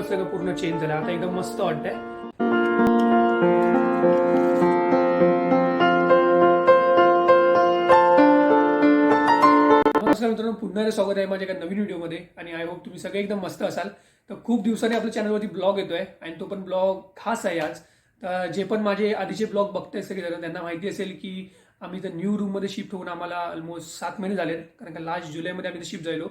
लुकच सगळं पूर्ण चेंज झालं. आता एकदम मस्त वाटतंय. नमस्कार मित्रांनो पुन्हा एकदा स्वागत आहे माझ्या एका नवीन व्हिडिओमध्ये आणि आय होप तुम्ही सगळे एकदम मस्त असाल. तर खूप दिवसांनी आपल्या चॅनलवरती ब्लॉग येतोय आणि तो पण ब्लॉग खास आहे आज. तर जे पण माझे आधीचे ब्लॉग बघताय सगळे जण त्यांना माहिती असेल की आम्ही तर न्यू रूममध्ये शिफ्ट होऊन आम्हाला ऑलमोस्ट सात महिने झालेत. कारण का लास्ट जुलैमध्ये आम्ही शिफ्ट झालो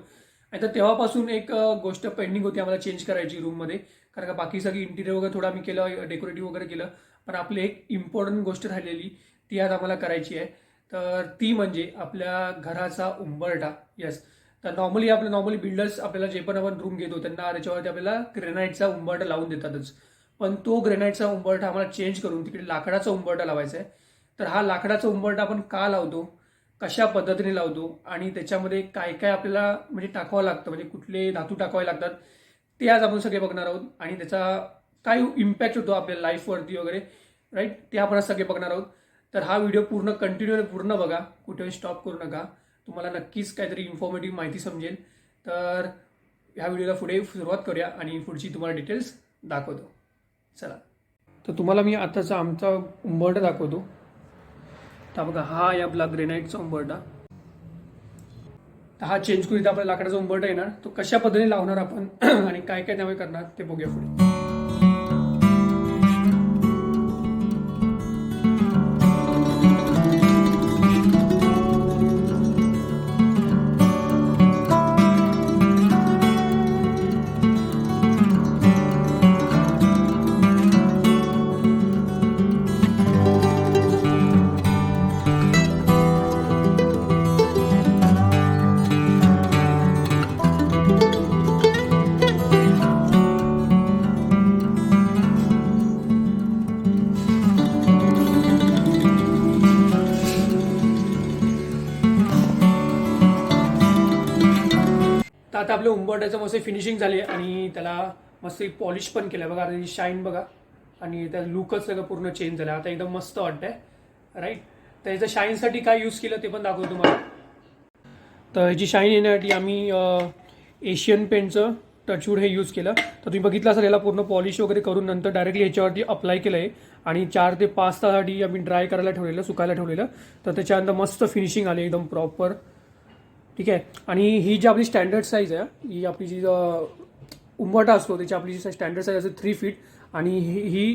आणि तर तेव्हापासून एक गोष्ट पेंडिंग होती आम्हाला चेंज करायची रूममध्ये कारण का बाकी सगळी इंटिरियर वगैरे थोडं आम्ही केलं डेकोरेटिव्ह वगैरे केलं. पण आपली एक इम्पॉर्टंट गोष्ट राहिलेली ती आज आम्हाला करायची आहे. तर ती म्हणजे आपल्या घराचा उंबरठा. येस तर नॉर्मली आपलं नॉर्मली बिल्डर्स आपल्याला जे पण आपण रूम घेतो त्यांना त्याच्यावरती आपल्याला ग्रेनाईटचा उंबरठा लावून देतातच. पण तो ग्रेनाईटचा उंबरठा आम्हाला चेंज करून तिकडे लाकडाचा उंबरठा लावायचा आहे. तर हा लाकडाचा उंबरठा आपण का लावतो? कशा पद्धतीने लावतो आणि त्याच्यामध्ये काय काय आपल्याला म्हणजे टाकावं लागतं म्हणजे कुठले धातू टाकावे लागतात ते आज आपण सगळे बघणार आहोत. आणि त्याचा काय इम्पॅक्ट होतो आपल्या लाईफवरती वगैरे राईट ते आपण आज सगळे बघणार आहोत. तर हा व्हिडिओ पूर्ण कंटिन्यू पूर्ण बघा. कुठेही स्टॉप करू नका. तुम्हाला नक्कीच काहीतरी इन्फॉर्मेटिव्ह माहिती समजेल. तर ह्या व्हिडिओला पुढे सुरुवात करूया आणि पुढची तुम्हाला डिटेल्स दाखवतो. चला. तर तुम्हाला मी आताचा आमचा उंबरठा दाखवतो. तर बघा हा आहे आपला ग्रेनाईटचा उंबरटा तर हा चेंज करू इथं आपला लाकडाचा उंबरटा येणार. तो कशा पद्धतीने लावणार आपण? आणि काय काय त्यामुळे करणार ते बघूया पुढे. आपलं उंबरट्याचं मस्त फिनिशिंग झाली आणि त्याला मस्त पॉलिश पण केलं बघा त्याची शाईन बघा. आणि त्या लुकच सगळं पूर्ण चेंज झालं. आता एकदम मस्त वाटतंय. राईट तर याचं शाईनसाठी काय यूज केलं ते पण दाखवतो तुम्हाला. तर ह्याची शाईन येण्यासाठी आम्ही एशियन पेंटचं टचवूड हे यूज केलं. तर तुम्ही बघितलं असेल याला पूर्ण पॉलिश वगैरे करून नंतर डायरेक्टली ह्याच्यावरती अप्लाय केलं आहे आणि चार ते पाच तासाठी आम्ही ड्राय करायला ठेवलेलं सुकायला ठेवलेलं. तर त्याच्यानंतर मस्त फिनिशिंग आली एकदम प्रॉपर ठीक आहे? आणि ही जी आपली स्टँडर्ड साईज आहे ही आपली जी उंबटा असतो त्याची आपली जी स्टँडर्ड साईज असते थ्री फीट आणि ही ही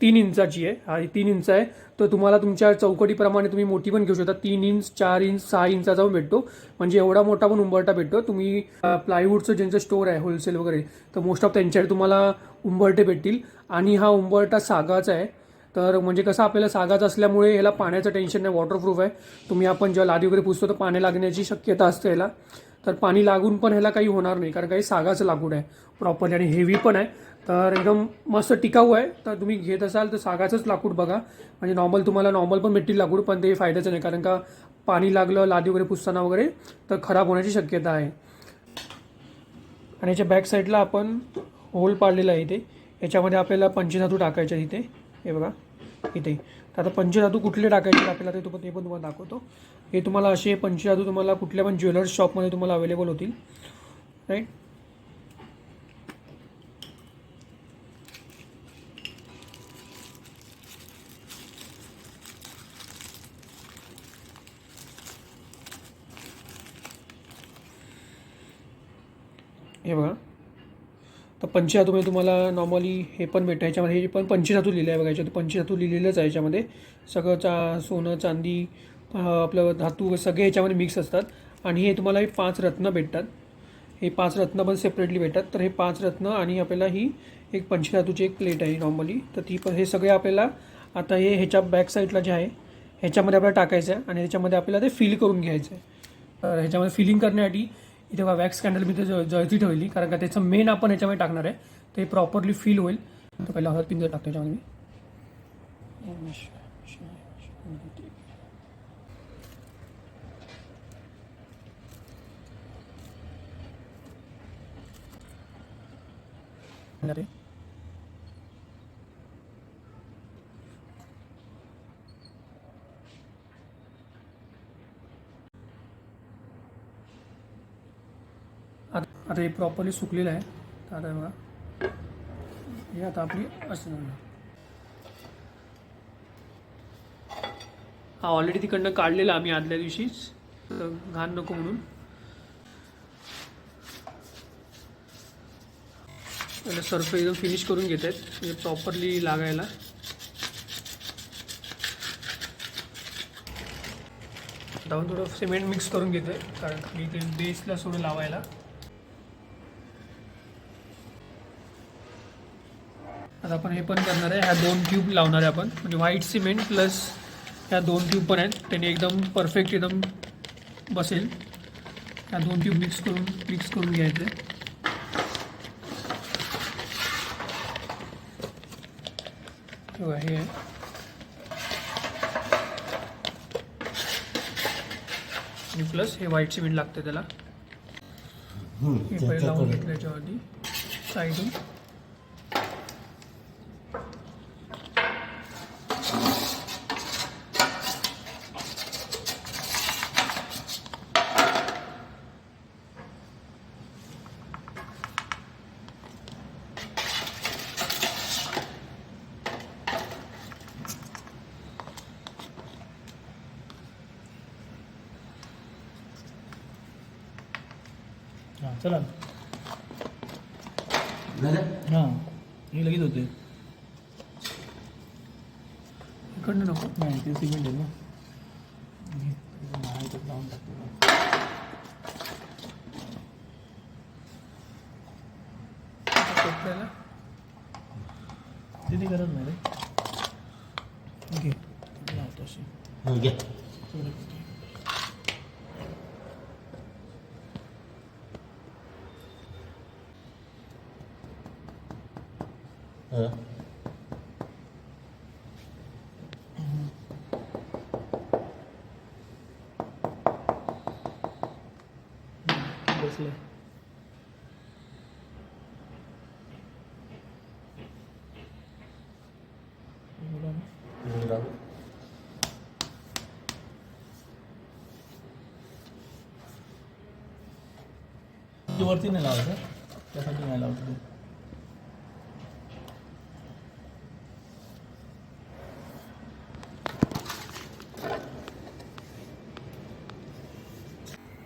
तीन इंचाची आहे. हा तीन इंच आहे. तर तुम्हाला तुमच्या चौकटीप्रमाणे तुम्ही मोठी पण घेऊ शकता. तीन इंच चार इंच सहा इंचाचा पण भेटतो. म्हणजे एवढा मोठा पण उंबरटा भेटतो. तुम्ही प्लायवूडचं ज्यांचं स्टोर आहे होलसेल वगैरे तर मोस्ट ऑफ त्यांच्याकडे तुम्हाला उंबरटे भेटतील. आणि हा उंबरटा सागाचा आहे. तर म्हणजे कसं आपल्याला सागाचं असल्यामुळे ह्याला पाण्याचं टेन्शन नाही वॉटरप्रूफ आहे. तुम्ही आपण जेव्हा लादी वगैरे पुसतो तर पाणी लागण्याची शक्यता असते ह्याला. तर पाणी लागून पण ह्याला काही होणार नाही कारण काही सागाचं लाकूड आहे प्रॉपरली आणि हेवी पण आहे. तर एकदम मस्त टिकाऊ आहे. तर तुम्ही घेत असाल तर सागाचंच लाकूड बघा. म्हणजे नॉर्मल तुम्हाला नॉर्मल पण भेटतील लाकूड पण ते फायद्याचं नाही कारण का पाणी लागलं लादी वगैरे पुसताना वगैरे तर खराब होण्याची शक्यता आहे. आणि याच्या बॅक साईडला आपण होल पाडलेला आहे इथे. याच्यामध्ये आपल्याला पंचधातू टाकायचं आहे इथे. हे बघा इथे. तर आता पंचधातू कुठले टाकायचे आपल्याला ते तो ते पण तुम्हाला दाखवतो. हे तुम्हाला असे पंचधातू तुम्हाला कुठल्या पण ज्वेलर्स शॉपमध्ये तुम्हाला अवेलेबल होतील. राईट हे बघा. तर पंचधातूमध्ये म्हणजे तुम्हाला नॉर्मली हे पण भेटतं. याच्यामध्ये हे पण पंचधातू लिहिलं आहे बघा. याच्यात पंचधातू लिहिलेलंच आहे याच्यामध्ये. सगळं चा सोनं चांदी आपलं धातू सगळे याच्यामध्ये मिक्स असतात. आणि हे तुम्हाला हे पाच रत्न भेटतात. हे पाच रत्न पण सेपरेटली भेटतात. तर हे पाच रत्न आणि आपल्याला ही एक पंचधातूची एक प्लेट आहे नॉर्मली तर ती पण हे सगळे आपल्याला आता हे ह्याच्या बॅक साईडला जे आहे ह्याच्यामध्ये आपल्याला टाकायचं आहे आणि ह्याच्यामध्ये आपल्याला ते फिल करून घ्यायचं आहे. तर ह्याच्यामध्ये फिलिंग करण्यासाठी इथे बघा वॅक्स कॅन्डल मी ते जळती ठेवली कारण का त्याचं मेन आपण याच्यामध्ये टाकणार आहे. ते प्रॉपरली फील होईल. तर पहिला हळद पिंजर टाकतो याच्यामध्ये मी. आता आता हे प्रॉपरली सुकलेलं आहे. आता हे बघा. हे आता आपली असं हा ऑलरेडी तिकडनं काढलेला आम्ही आदल्या दिवशीच. घाण नको म्हणून. त्याला सर्फ एकदम फिनिश करून घेत आहेत. म्हणजे प्रॉपरली लागायला. जाऊन थोडं सिमेंट मिक्स करून घेतोय. कारण मी ते बेसला सोडून लावायला. आता आपण हे पण करणार आहे. ह्या दोन ट्यूब लावणार आहे आपण. म्हणजे व्हाईट सिमेंट प्लस ह्या दोन ट्यूब पण आहेत. त्याने एकदम परफेक्ट एकदम बसेल. ह्या दोन ट्यूब मिक्स करून मिक्स करून घ्यायचे. हे. आणि प्लस हे व्हाईट सिमेंट लागतं त्याला. हे पहिले लावून घेतलं याच्यावरती साईडून हां चला झालं? हां. हे लगेच होते. इकडनं नको. नाही ते सिमेंट आहे ना. लावून टाकतो. कोपऱ्याला ते ते करत नाही रे. घे. लावतो अशी हं, बसलं. वरती नाही लावायचं त्यासाठी नाही लावतो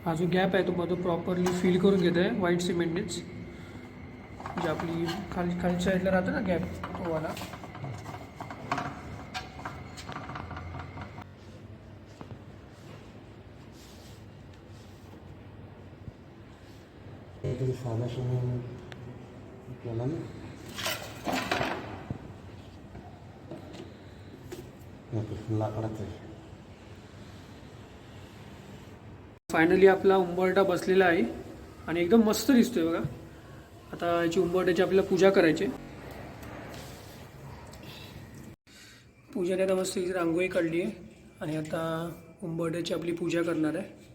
हा जो गॅप आहे तो मग प्रॉपरली फिल करून घेत आहे व्हाईट सिमेंटनेच जे आपली खाली खालच्या साईडला राहतं ना गॅप तोवाला साधा सिमेंट केला ना? लाकडाचं आहे फायनली आपला उंबरटा बसलेला आहे आणि एकदम मस्त दिसतोय बघा आता याची उंबरट्याची आपल्याला पूजा करायची आहे. पूजाने आता मस्त रांगोळी काढली आहे आणि आता उंबरट्याची आपली पूजा करणार आहे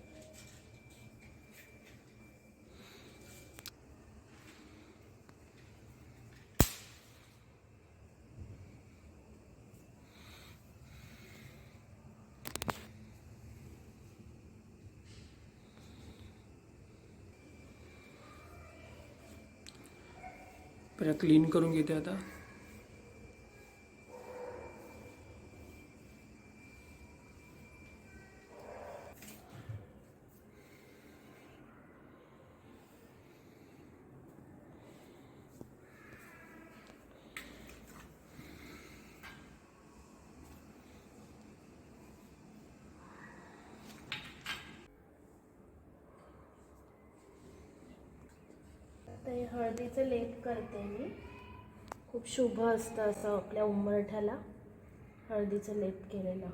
पहिला क्लीन करून घेते आता. हे हळदीचं लेप करते मी. खूप शुभ असतं असं आपल्या उंबरठ्याला हळदीचं लेप केलेलं.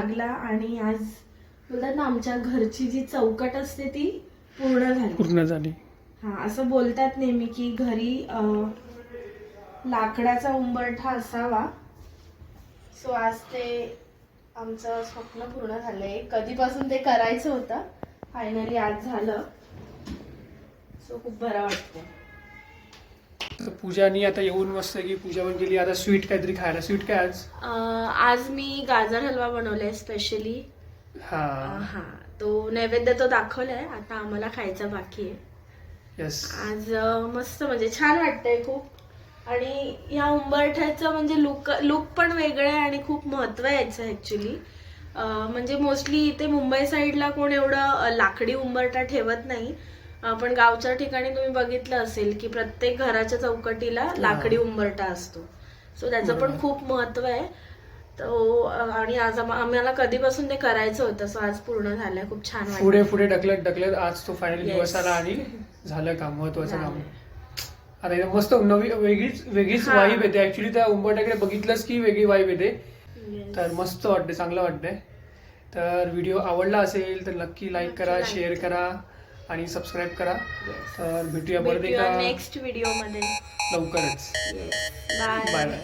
लागला आणि आज बोलतात ना आमच्या घरची जी चौकट असते ती पूर्ण झाली. पूर्ण झाली. हा असं बोलतात नेहमी की घरी लाकडाचा उंबरठा असावा. सो आज ते आमचं स्वप्न पूर्ण झालंय. कधीपासून ते करायचं होतं फायनली आज झालं. सो खूप बरं वाटतं तर पूजानी आता येऊन मस्त की पूजा पण केली. आता स्वीट काहीतरी खायला. स्वीट काय आज? आज मी गाजर हलवा बनवलाय स्पेशली हा. हा. तो नैवेद्य तो दाखवलाय. आता आम्हाला खायचा बाकी आहे. येस आज मस्त म्हणजे छान वाटतंय खूप. आणि या उंबरठ्याचं म्हणजे लुक लुक पण वेगळं आहे आणि खूप महत्त्व आहे याचं ॲक्च्युली म्हणजे मोस्टली इथे मुंबई साईडला कोण एवढं लाकडी उंबरठा ठेवत नाही. पण गावच्या ठिकाणी तुम्ही बघितलं असेल की प्रत्येक घराच्या चौकटीला लाकडी उंबरठा असतो. सो त्याचं पण खूप महत्त्व आहे. तो आणि आज आम- आम्हाला कधीपासून ते करायचं होतं सो आज पूर्ण झालंय. खूप छान पुढे पुढे ढकलत ढकलत आज तो फायनल. दिवस आला आणि झालं काम महत्वाचं काम. आता मस्त नवी वेगळीच वेगळीच. वाईब येते. ऍक्च्युली त्या उंबरट्याकडे बघितलंच की वेगळी वाईब येते. तर मस्त वाटते चांगलं वाटतंय. तर व्हिडिओ आवडला असेल तर नक्की लाईक करा शेअर करा. आणि सबस्क्राईब करा. तर भेटूया परत एकदा. नेक्स्ट व्हिडिओमध्ये लवकरच. Bye bye